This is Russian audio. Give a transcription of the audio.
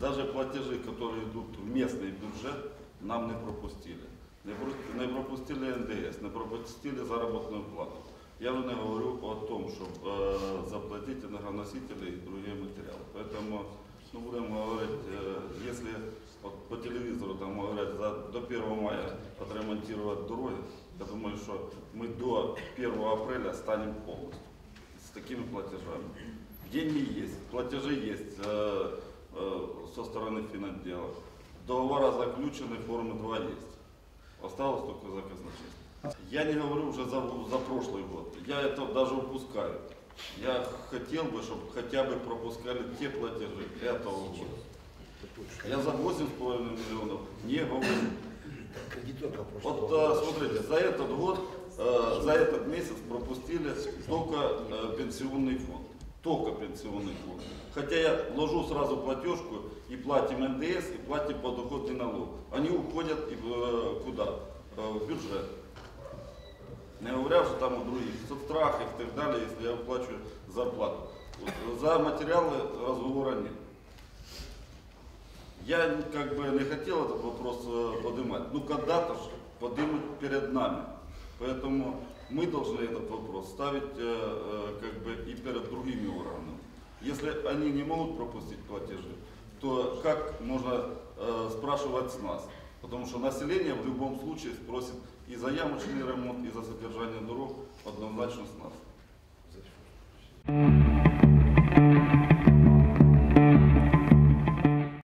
Даже платежи, которые идут в местный бюджет, нам не пропустили. Не про- не пропустили НДС, не пропустили заработную плату. Я вже не говорю о том, щоб е, заплатити енергоносители і другі матеріали. Поэтому ну, будемо говорити, е, якщо от по телевізору там говорять за, до 1 мая отремонтувати дороги, я думаю, що ми до 1 апреля станемо повністю такими платежами. Деньги есть, платежи есть э, э, со стороны финотдела. Договора заключены, формы 2 есть. Осталось только заказначейство. Я не говорю уже за, за прошлый год. Я это даже упускаю. Я хотел бы, чтобы хотя бы пропускали те платежи этого года. Я за 8,5 миллионов не говорю. Вот э, смотрите, за этот год, э, за этот месяц пропустили только э, пенсионный фонд. Только пенсионный фонд. Хотя я ложу сразу платежку и платим НДС, и платим подоходный налог. Они уходят и, э, куда? В бюджет. Не говоря вже там у других соцстрах и так далее, если я выплачиваю зарплату. Вот за материалы разговора нет. Я как бы не хотел этот вопрос поднимать. Ну когда-то же поднимут перед нами. Поэтому мы должны этот вопрос ставить э, э, как бы и перед другими органами. Если они не могут пропустить платежи, то как можно э, спрашивать с нас? Потому что население в любом случае спросит и за ямочный ремонт, и за содержание дорог однозначно с нас.